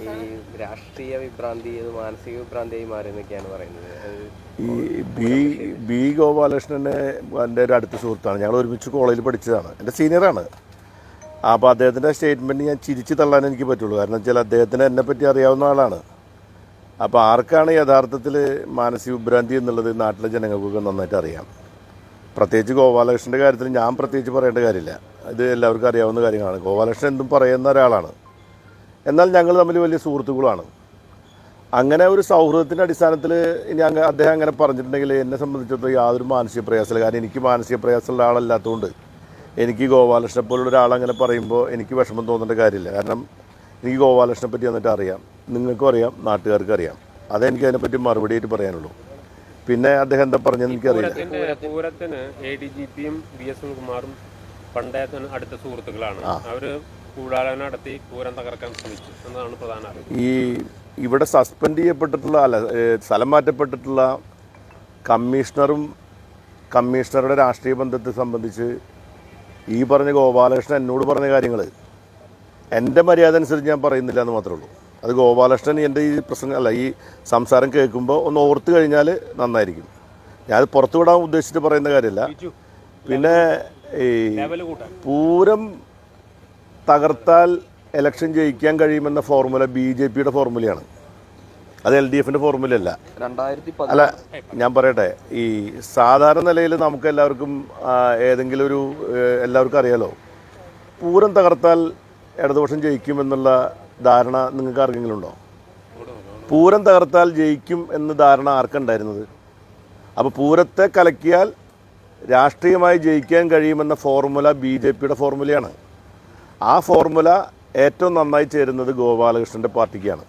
ഈ രാഷ്ട്രീയ വിഭ്രാന്തി അത് മാനസിക വിഭ്രാന്തിയായി മാറി എന്നൊക്കെയാണ് പറയുന്നത്. ഈ ബി ബി ഗോപാലകൃഷ്ണനെ എന്റെ ഒരു അടുത്ത സുഹൃത്താണ്. ഞങ്ങൾ ഒരുമിച്ച് കോളേജിൽ പഠിച്ചതാണ്. എന്റെ സീനിയറാണ് അപ്പോൾ അദ്ദേഹത്തിന്റെ സ്റ്റേറ്റ്മെന്റ് ഞാൻ ചിരിച്ചു തള്ളാൻ എനിക്ക് പറ്റുള്ളൂ. കാരണം വെച്ചാൽ അദ്ദേഹത്തിന് എന്നെ പറ്റി അറിയാവുന്ന ആളാണ്. അപ്പോൾ ആർക്കാണ് യഥാർത്ഥത്തിൽ മാനസിക വിഭ്രാന്തി എന്നുള്ളത് നാട്ടിലെ ജനങ്ങൾക്കൊക്കെ നന്നായിട്ട് അറിയാം. പ്രത്യേകിച്ച് ഗോപാലകൃഷ്ണന്റെ കാര്യത്തിൽ ഞാൻ പ്രത്യേകിച്ച് പറയേണ്ട കാര്യമില്ല. ഇത് എല്ലാവർക്കും അറിയാവുന്ന കാര്യങ്ങളാണ്. ഗോപാലകൃഷ്ണൻ എന്തും പറയുന്ന ഒരാളാണ്. എന്നാൽ ഞങ്ങൾ തമ്മിൽ വലിയ സുഹൃത്തുക്കളാണ് അങ്ങനെ ഒരു സൗഹൃദത്തിന്റെ അടിസ്ഥാനത്തിൽ ഇനി അങ്ങ് അദ്ദേഹം അങ്ങനെ പറഞ്ഞിട്ടുണ്ടെങ്കിൽ എന്നെ സംബന്ധിച്ചിടത്തോളം യാതൊരു മാനസിക പ്രയാസമില്ല. കാരണം എനിക്ക് മാനസിക പ്രയാസമുള്ള ആളല്ലാത്തതുകൊണ്ട് എനിക്ക് ഗോപാലകൃഷ്ണനെ പോലുള്ള ഒരാളങ്ങനെ പറയുമ്പോൾ എനിക്ക് വിഷമം തോന്നേണ്ട കാര്യമില്ല. കാരണം എനിക്ക് ഗോപാലകൃഷ്ണനെ പറ്റി വന്നിട്ട് അറിയാം. നിങ്ങൾക്കും അറിയാം നാട്ടുകാർക്കും അറിയാം. അതേ എനിക്ക് അതിനെപ്പറ്റി മറുപടിയായിട്ട് പറയാനുള്ളൂ. പിന്നെ അദ്ദേഹം എന്താ പറഞ്ഞതെന്ന് എനിക്കറിയില്ല പൂരത്തിന് എ ഡി ജി പിയും ബി എസ് കുമാറും പണ്ടേ അടുത്ത സുഹൃത്തുക്കളാണ്. അവർ കൂടാലോചന നടത്തി പൂരം തകർക്കാൻ ശ്രമിച്ചു എന്നതാണ് പ്രധാന ഈ ഇവിടെ സസ്പെൻഡ് ചെയ്യപ്പെട്ടിട്ടുള്ള അല്ല സ്ഥലം മാറ്റപ്പെട്ടിട്ടുള്ള കമ്മീഷണറും കമ്മീഷണറുടെ രാഷ്ട്രീയ ബന്ധത്തെ സംബന്ധിച്ച് ഈ പറഞ്ഞ ഗോപാലകൃഷ്ണൻ എന്നോട് പറഞ്ഞ കാര്യങ്ങൾ എന്റെ മര്യാദ അനുസരിച്ച് ഞാൻ പറയുന്നില്ല എന്ന് മാത്രമേ ഉള്ളൂ. അത് ഗോപാലകൃഷ്ണൻ എന്റെ ഈ പ്രസംഗം അല്ല ഈ സംസാരം കേൾക്കുമ്പോൾ ഒന്ന് ഓർത്ത് കഴിഞ്ഞാൽ നന്നായിരിക്കും. ഞാനത് പുറത്തുവിടാൻ ഉദ്ദേശിച്ചിട്ട് പറയുന്ന കാര്യമല്ല. പിന്നെ ഈ പൂരം തകർത്താൽ ഇലക്ഷൻ ജയിക്കാൻ കഴിയുമെന്ന ഫോർമുല ബി ജെ പിയുടെ ഫോർമുലയാണ് അത് എൽ ഡി എഫിന്റെ ഫോർമുലയല്ല അല്ല അല്ല ഞാൻ പറയട്ടെ ഈ സാധാരണ നിലയിൽ നമുക്ക് എല്ലാവർക്കും ഏതെങ്കിലും ഒരു എല്ലാവർക്കും അറിയാലോ. പൂരം തകർത്താൽ ഇടതുപക്ഷം ജയിക്കുമെന്നുള്ള ധാരണ നിങ്ങൾക്ക് ആർക്കെങ്കിലും ഉണ്ടോ പൂരം തകർത്താൽ ജയിക്കും എന്ന ധാരണ ആർക്കുണ്ടായിരുന്നത്? അപ്പോൾ പൂരത്തെ കലക്കിയാൽ രാഷ്ട്രീയമായി ജയിക്കാൻ കഴിയുമെന്ന ഫോർമുല ബി ജെ പിയുടെ ഫോർമുലയാണ് ആ ഫോർമുല ഏറ്റവും നന്നായി ചേരുന്നത് ഗോപാലകൃഷ്ണന്റെ പാർട്ടിക്കാണ്.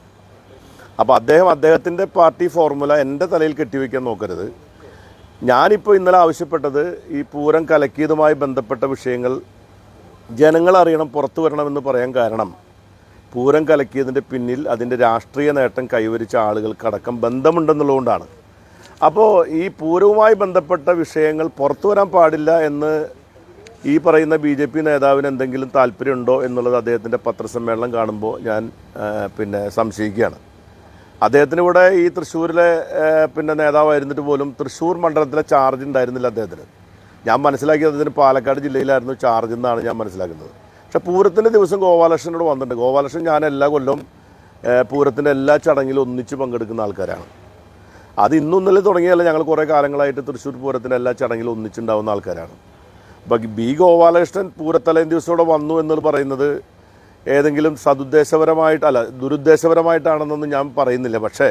അപ്പോൾ അദ്ദേഹം അദ്ദേഹത്തിന്റെ പാർട്ടി ഫോർമുല എന്റെ തലയിൽ കെട്ടിവെക്കാൻ നോക്കരുത്. ഞാനിപ്പോൾ ഇന്നലെ ആവശ്യപ്പെട്ടത് ഈ പൂരം കലക്കിയതുമായി ബന്ധപ്പെട്ട വിഷയങ്ങൾ ജനങ്ങൾ അറിയണം പുറത്തു വരണമെന്ന് പറയാൻ കാരണം പൂരം കലക്കിയതിന്റെ പിന്നിൽ അതിന്റെ രാഷ്ട്രീയ നേട്ടം കൈവരിച്ച ആളുകൾക്കടക്കം ബന്ധമുണ്ടെന്നുള്ളതുകൊണ്ടാണ്. അപ്പോൾ ഈ പൂരവുമായി ബന്ധപ്പെട്ട വിഷയങ്ങൾ പുറത്തു വരാൻ പാടില്ല എന്ന് ഈ പറയുന്ന ബി ജെ പി നേതാവിന് എന്തെങ്കിലും താല്പര്യമുണ്ടോ എന്നുള്ളത് അദ്ദേഹത്തിന്റെ പത്രസമ്മേളനം കാണുമ്പോൾ ഞാൻ പിന്നെ സംശയിക്കുകയാണ്. അദ്ദേഹത്തിന് ഇവിടെ ഈ തൃശ്ശൂരിലെ പിന്നെ നേതാവായിരുന്നിട്ട് പോലും തൃശ്ശൂർ മണ്ഡലത്തിലെ ചാർജ് ഉണ്ടായിരുന്നില്ല അദ്ദേഹത്തിന്. ഞാൻ മനസ്സിലാക്കിയത് അദ്ദേഹത്തിന് പാലക്കാട് ജില്ലയിലായിരുന്നു ചാർജ് എന്നാണ് ഞാൻ മനസ്സിലാക്കുന്നത്. പക്ഷെ പൂരത്തിന്റെ ദിവസം ഗോപാലകൃഷ്ണനോട് വന്നിട്ടുണ്ട്. ഗോപാലകൃഷ്ണൻ ഞാൻ എല്ലാ കൊല്ലം പൂരത്തിന്റെ എല്ലാ ചടങ്ങിലും ഒന്നിച്ച് പങ്കെടുക്കുന്ന ആൾക്കാരാണ്. അത് ഇന്നൊന്നിൽ തുടങ്ങിയല്ല ഞങ്ങൾ കുറേ കാലങ്ങളായിട്ട് തൃശ്ശൂർ പൂരത്തിന്റെ എല്ലാ ചടങ്ങിലും ഒന്നിച്ചുണ്ടാവുന്ന ആൾക്കാരാണ്. ബി ഗോപാലകൃഷ്ണൻ പൂരത്തലേം ദിവസം ഇവിടെ വന്നു എന്ന് പറയുന്നത് ഏതെങ്കിലും സതുദ്ദേശപരമായിട്ട് അല്ല ദുരുദ്ദേശപരമായിട്ടാണെന്നൊന്നും ഞാൻ പറയുന്നില്ല. പക്ഷേ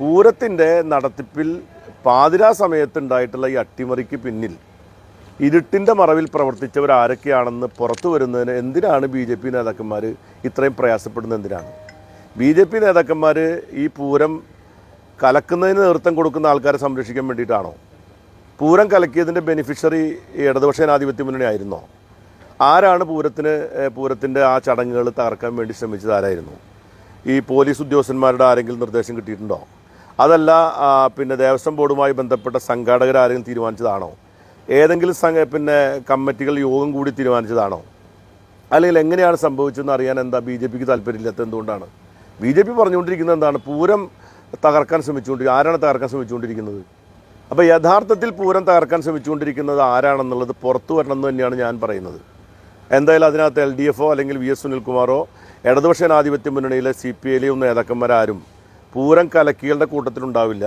പൂരത്തിന്റെ നടത്തിപ്പിൽ പാതിരാ സമയത്തുണ്ടായിട്ടുള്ള ഈ അട്ടിമറിക്ക് പിന്നിൽ ഇരുട്ടിന്റെ മറവിൽ പ്രവർത്തിച്ചവർ ആരൊക്കെയാണെന്ന് പുറത്തു വരുന്നതിന് എന്തിനാണ് ബി ജെ പി നേതാക്കന്മാർ ഇത്രയും പ്രയാസപ്പെടുന്നത് എന്തിനാണ്? ബി ജെ പി നേതാക്കന്മാർ ഈ പൂരം കലക്കുന്നതിന് നേതൃത്വം കൊടുക്കുന്ന ആൾക്കാരെ സംരക്ഷിക്കാൻ വേണ്ടിയിട്ടാണോ? പൂരം കലക്കിയതിന്റെ ബെനിഫിഷ്യറി ഇടതുപക്ഷ ജനാധിപത്യ മുന്നണി ആയിരുന്നോ? ആരാണ് പൂരത്തിന് പൂരത്തിന്റെ ആ ചടങ്ങുകൾ തകർക്കാൻ വേണ്ടി ശ്രമിച്ചത് ആരായിരുന്നു? ഈ പോലീസ് ഉദ്യോഗസ്ഥന്മാരുടെ ആരെങ്കിലും നിർദ്ദേശം കിട്ടിയിട്ടുണ്ടോ? അതല്ല പിന്നെ ദേവസ്വം ബോർഡുമായി ബന്ധപ്പെട്ട സംഘാടകർ ആരെങ്കിലും തീരുമാനിച്ചതാണോ? ഏതെങ്കിലും സംഘ പിന്നെ കമ്മിറ്റികൾ യോഗം കൂടി തീരുമാനിച്ചതാണോ? അല്ലെങ്കിൽ എങ്ങനെയാണ് സംഭവിച്ചതെന്ന് അറിയാൻ എന്താ ബി ജെ പിക്ക് താല്പര്യമില്ലാത്ത എന്തുകൊണ്ടാണ്? ബി ജെ പി പറഞ്ഞുകൊണ്ടിരിക്കുന്നത് എന്താണ്? പൂരം തകർക്കാൻ ശ്രമിച്ചുകൊണ്ടിരിക്കുന്നത്. ആരാണ് തകർക്കാൻ ശ്രമിച്ചുകൊണ്ടിരിക്കുന്നത്? അപ്പോൾ യഥാർത്ഥത്തിൽ പൂരം തകർക്കാൻ ശ്രമിച്ചുകൊണ്ടിരിക്കുന്നത് ആരാണെന്നുള്ളത് പുറത്തു വരണമെന്ന് തന്നെയാണ് ഞാൻ പറയുന്നത്. എന്തായാലും അതിനകത്ത് എൽ ഡി എഫോ അല്ലെങ്കിൽ വി എസ് സുനിൽകുമാറോ ഇടതുപക്ഷ ജനാധിപത്യ മുന്നണിയിലെ സി പി ഐയിലെയും നേതാക്കന്മാരാരും പൂരം കലക്കികളുടെ കൂട്ടത്തിലുണ്ടാവില്ല.